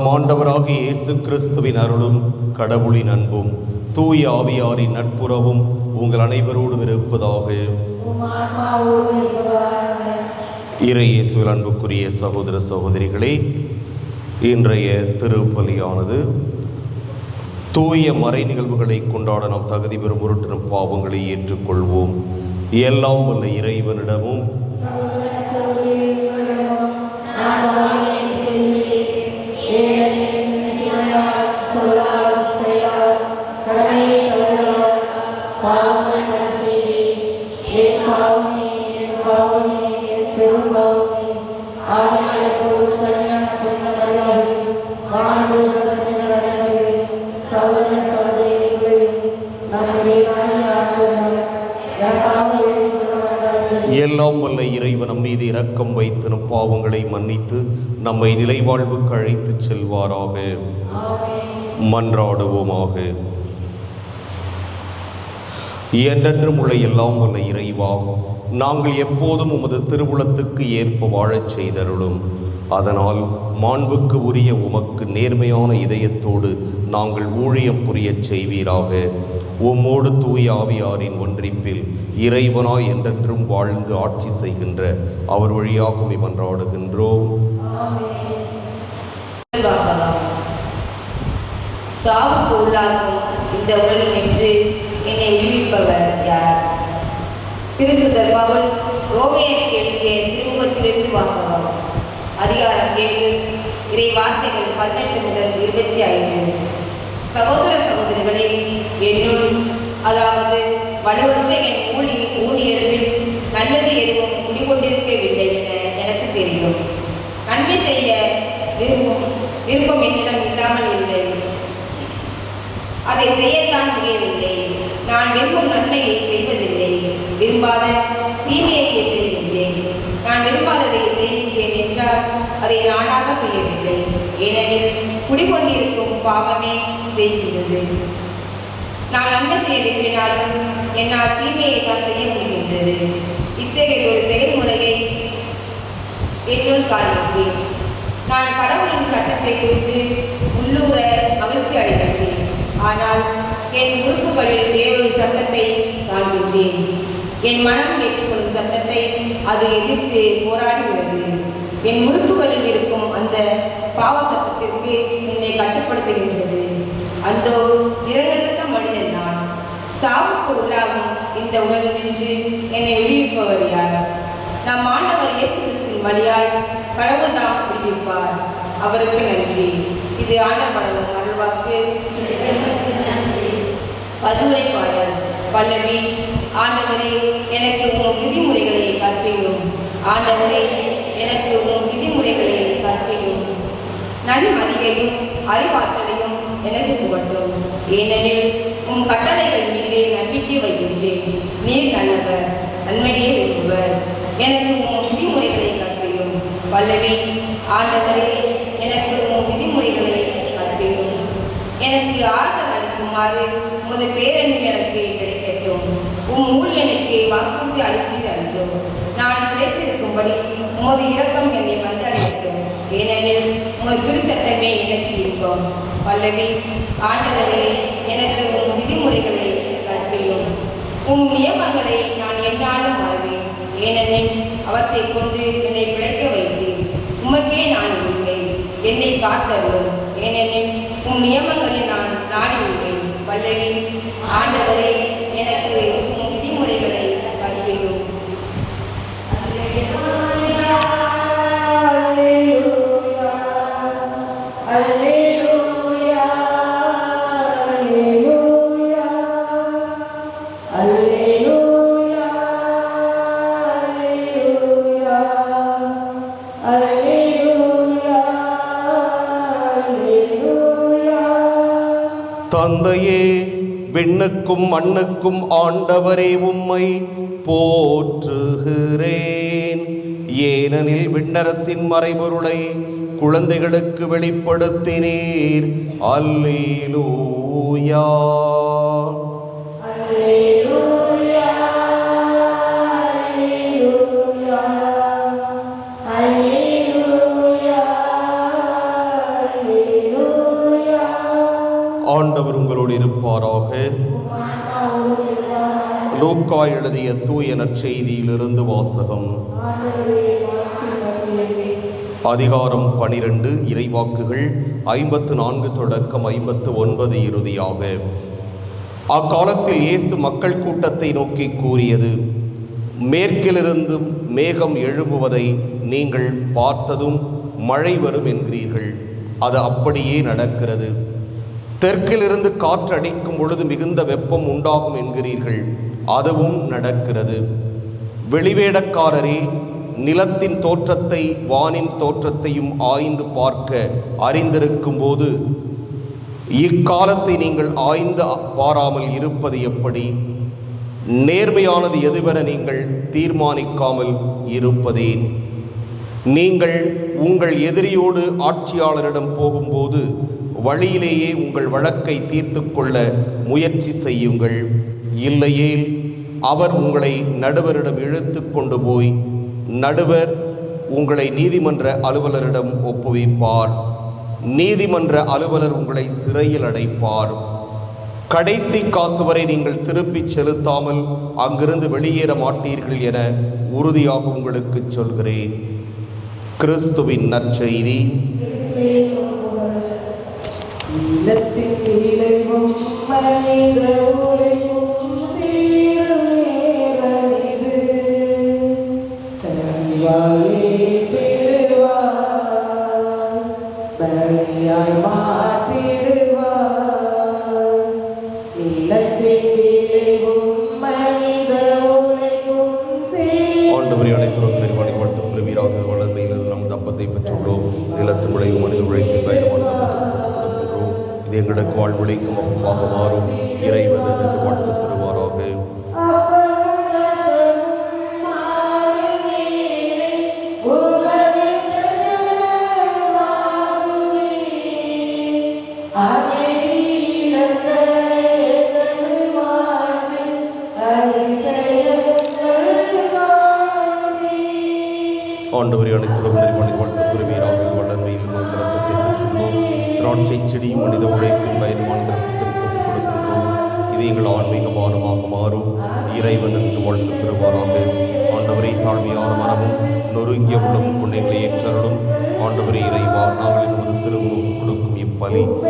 நம் ஆண்டவராகிய இயேசு கிறிஸ்துவின் அருளும் கடவுளின் அன்பும் தூய ஆவியாரின் நட்புறவும் உங்கள் அனைவரோடும் இருப்பதாக இறை இயேசுவில் அன்புக்குரிய சகோதர சகோதரிகளே இன்றைய திருப்பலியானது தூய மறை நிகழ்வுகளை கொண்டாட நாம் தகுதி பெறும் பொருட்டு பாவங்களை ஏற்றுக்கொள்வோம். எல்லாம் வல்ல இறைவனிடமும் எல்லாம் வல்ல இறைவன் மீது இரக்கம் வைத்து பாவங்களை மன்னித்து நம்மை நிலைவாழ்வுக்கு அழைத்துச் செல்வாராக. மன்றாடுவோமாக. என்றென்றும் உள்ள எல்லாம் வல்ல இறைவா நாங்கள் எப்போதும் உமது திருவுளத்துக்கு ஏற்ப வாழச் செய்தருளும். அதனால் மாண்புக்கு உரிய உமக்கு நேர்மையான இதயத்தோடு நாங்கள் ஊழியம் புரியச் செய்வீராக. உம்மோடு தூய ஆவியாரின் ஒன்றிப்பில் இறைவனாய் என்றென்றும் வாழ்ந்து ஆட்சி செய்கின்ற அவர் வழியாக மன்றாடுகின்றோம். சாவுக்கு உள்ளாகும் இந்த உலகில் நின்று என்னை விடுவிப்பவர் யார்? திருத்துதர் பவுல் ரோமியருக்கு எழுதிய திருமுகத்திலிருந்து வாசகம். அதிகாரம் ஏழு இறை வார்த்தைகள் பதினெட்டு முதல் இருபத்தி ஐந்து. சகோதர சகோதரிகளை என்னுள் அதாவது வலுவற்ற என் குடிகொண்டிருக்கும் பாவமே செய்கின்றது. நான் நன்மை செய்ய விரும்பினாலும் என்னால் தீமையை தான் செய்ய முடிகின்றது. இத்தகைய ஒரு செயல்முறையை என்னுள் காண்கின்றேன் நான் கடவுளின் சட்டத்தை குறித்து உள்ளூர மகிழ்ச்சி அடைகின்றேன். ஆனால் என் உறுப்புகளில் வேறொரு சட்டத்தை காண்கின்றேன் என் மனம் ஏற்றுக்கொள்ளும் சட்டத்தை அது எதிர்த்து போராடுகிறது என் உறுப்புகளில் இருக்கும் அந்த பாவ சட்டம் கட்டுப்படுத்துகின்றது அந்தோ இறங்கத்தக்க மனிதன் நான் சாவுக்கு உள்ளாகும் இந்த உடல் நின்று என்னை விடுவிப்பவர் யார்? நம் ஆண்டவர் இயேசு கிறிஸ்துவின் வழியாய் கடவுள் தாம் விடுவிப்பார். அவருக்கு நன்றி. இது ஆண்டவரதும் அருள்வாக்கு. பதுரை பாடல். பல்லவி ஆண்டவரே எனக்கு உன் விதிமுறைகளை கற்பியும். ஆண்டவரே எனக்கு உன் விதிமுறைகளை கற்பியும். நன்மதியையும் அறிவாற்றலையும் எனக்கு புகட்டும். ஏனெனில் உன் கட்டளைகள் மீது நம்பிக்கை வைக்கின்றேன். நீர் நல்லவர் நன்மையே விரும்புவர் எனக்கு உன் விதிமுறைகளை கற்பியும். பல்லவி ஆண்டவரே எனக்கு உன் விதிமுறைகளை கற்பியும். எனக்கு ஆற்றல் அளிக்குமாறு உமது பேரன்பு எனக்கு கிடைக்கட்டும். உன் ஊழியனுக்கு வாக்குறுதி அளித்தீர் அன்றோ நான் கிடைத்திருக்கும்படி உமது இரக்கம் என்னை வந்தடையட்டும். ஏனெனில் உமது திருச்சட்டமே எனக்கு இருக்கும். பல்லவி ஆண்டவரே எனக்கு உன் விதிமுறைகளை கற்பியும். உன் நியமங்களை நான் என்னாலும் வாழ்வேன் ஏனெனில் அவற்றை கொண்டு என்னை பிழைக்க வைத்து உமக்கே நான் உண்மை என்னை காத்தருளும். ஏனெனில் உன் நியமங்களை நான் நாடி உள்ளேன் பல்லவி ஆண்டவரே விண்ணுக்கும் மண்ணுக்கும் ஆண்டவரே உம்மை போற்றுகிறேன். ஏனெனில் விண்ணரசின் மறைபொருளை குழந்தைகளுக்கு வெளிப்படுத்தினீர். அல்லேலூயா. லூக்கா எழுதிய தூய நற்செய்தியிலிருந்து வாசகம். அதிகாரம் பனிரெண்டு இறைவாக்குகள் ஐம்பத்து நான்கு தொடக்கம் ஐம்பத்து ஒன்பது இறுதியாக. அக்காலத்தில் இயேசு மக்கள் கூட்டத்தை நோக்கி கூறியது மேற்கிலிருந்து மேகம் எழும்புவதை நீங்கள் பார்த்ததும் மழை வரும் என்கிறீர்கள். அது அப்படியே நடக்கிறது. தெற்கிலிருந்து காற்று அடிக்கும் பொழுது மிகுந்த வெப்பம் உண்டாகும் என்கிறீர்கள். அதுவும் நடக்கிறது. வெளிவேடக்காரரே நிலத்தின் தோற்றத்தை வானின் தோற்றத்தையும் ஆய்ந்து பார்க்க அறிந்திருக்கும் போது இக்காலத்தை நீங்கள் ஆய்ந்து பாராமல் இருப்பது எப்படி? நேர்மையானது எதுவென நீங்கள் தீர்மானிக்காமல் இருப்பதேன்? நீங்கள் உங்கள் எதிரியோடு ஆட்சியாளரிடம் போகும்போது வழியிலேயே உங்கள் வழக்கை தீர்த்து கொள்ள முயற்சி செய்யுங்கள். இல்லையேல் அவர் உங்களை நடுவரிடம் இழுத்து கொண்டு போய் நடுவர் உங்களை நீதிமன்ற அலுவலரிடம் ஒப்புவிப்பார். நீதிமன்ற அலுவலர் உங்களை சிறையில் அடைப்பார். கடைசி காசு வரை நீங்கள் திருப்பிச் செலுத்தாமல் அங்கிருந்து வெளியேற மாட்டீர்கள் என உறுதியாக உங்களுக்கு சொல்கிறேன். கிறிஸ்துவின் நற்செய்தி. இல்லத்தின் எங்களுக்கு அப்பமாக மாறும். இறைவனது வாழ் இறைவன் என்று வாழ்த்து பெறுவாராக ஆண்டவரை தாழ்மையான மனமும் நொறுங்கிய உள்ளமும் புண்ணியங்களை ஏற்றருளும். ஆண்டவரை இறைவா நாங்கள் நமது திருவுக்கு கொடுக்கும் இப்பலி.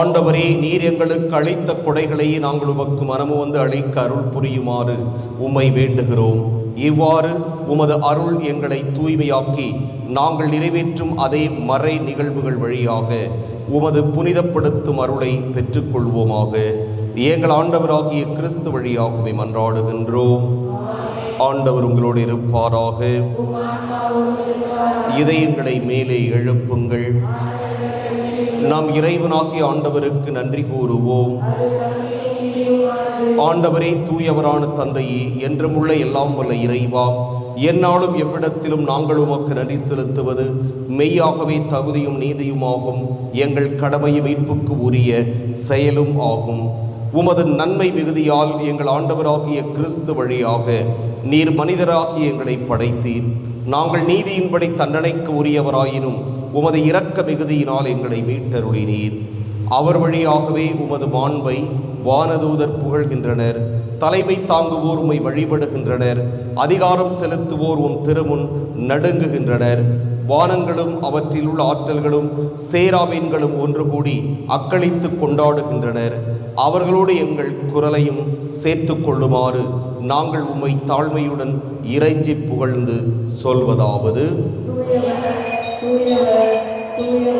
ஆண்டவரே நீர் எங்களுக்கு அழைத்த கொடைகளையே நாங்கள் உமக்கு மனமு வந்து அழைக்க அருள் புரியுமாறு உம்மை வேண்டுகிறோம். இவ்வாறு உமது அருள் எங்களை தூய்மையாக்கி நாங்கள் நிறைவேற்றும் அதே மறை நிகழ்வுகள் வழியாக உமது புனிதப்படுத்தும் அருளை பெற்றுக்கொள்வோமாக. எங்கள் ஆண்டவராகிய கிறிஸ்து வழியாகவே மன்றாடுகின்றோம். ஆண்டவர் உங்களோடு இருப்பாராக. இதயங்களை மேலே எழுப்புங்கள். நாம் இறைவனாகிய ஆண்டவருக்கு நன்றி கூறுவோம். ஆண்டவரே தூயவரான தந்தையே என்றும் உள்ள எல்லாம் வல்ல இறைவா எந்நாளும் எவ்விடத்திலும் நாங்கள் உமக்கு நன்றி செலுத்துவது மெய்யாகவே தகுதியும் நீதியுமாகும் எங்கள் கடமையும் மீட்புக்கு உரிய செயலும் ஆகும். உமது நன்மை மிகுதியால் எங்கள் ஆண்டவராகிய கிறிஸ்து வழியாக நீர் மனிதராகி எங்களை படைத்தீர். நாங்கள் நீதியின்படி தண்டனைக்கு உரியவராயினும் உமது இரக்க மிகுதியினால் எங்களை மீட்டருளினீர். அவர் வழியாகவே உமது மாண்பை வானதூதர் புகழ்கின்றனர். தலைமை தாங்குவோர் உம்மை வழிபடுகின்றனர். அதிகாரம் செலுத்துவோர் உம் திருமுன் நடுங்குகின்றனர். வானங்களும் அவற்றில் உள்ள ஆற்றல்களும் சேராமீன்களும் ஒன்று கூடி அக்களித்து கொண்டாடுகின்றனர். அவர்களோடு எங்கள் குரலையும் சேர்த்து கொள்ளுமாறு நாங்கள் உம்மை தாழ்மையுடன் இறைஞ்சி புகழ்ந்து சொல்வதாவது. தூயவர்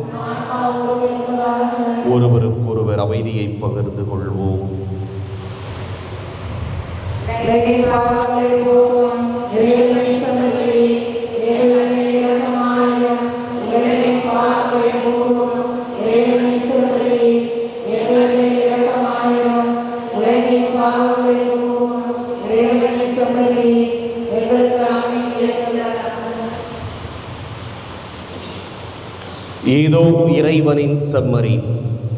ஒருவருக்கொருவர் அமைதியை பகிர்ந்து கொள்வோம். ஏதோ இறைவனின் சம்மரி.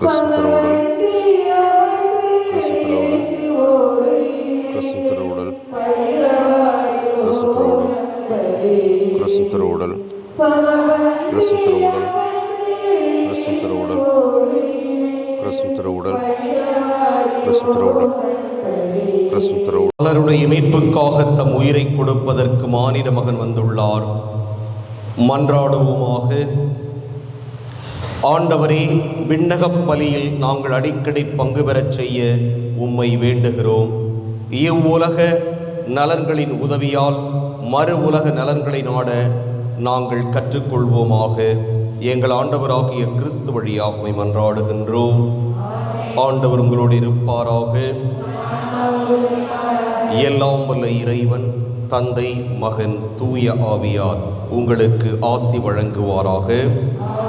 கிறிஸ்துத்தரோடு கிறிஸ்துத்தரோடு கிறிஸ்துத்தரோடல் கிறிஸ்துத்தரோடு கிறிஸ்துத்தரோடல் கிறிஸ்துத்தரோடல் கிறிஸ்துத்தரோடல் கிறிஸ்துத்தரோடல் கிறிஸ்துத்தரோடல் கிறிஸ்துத்தரோடல் பலருடைய மீட்புக்காக தம் உயிரை கொடுப்பதற்கு மானிட மகன் வந்துள்ளார் மன்றாடுவோமாக ஆண்டவரே விண்ணகப் பலியில் நாங்கள் அடிக்கடி பங்கு பெறச் செய்ய உம்மை வேண்டுகிறோம். இவ்வுலக நலன்களின் உதவியால் மறு உலக நலன்களை நாட நாங்கள் கற்றுக்கொள்வோமாக. எங்கள் ஆண்டவராகிய கிறிஸ்து வழியாக மன்றாடுகின்றோம். ஆண்டவர் உங்களோடு இருப்பாராக. எல்லாம் வல்ல இறைவன் தந்தை மகன் தூய ஆவியார் உங்களுக்கு ஆசி வழங்குவாராக.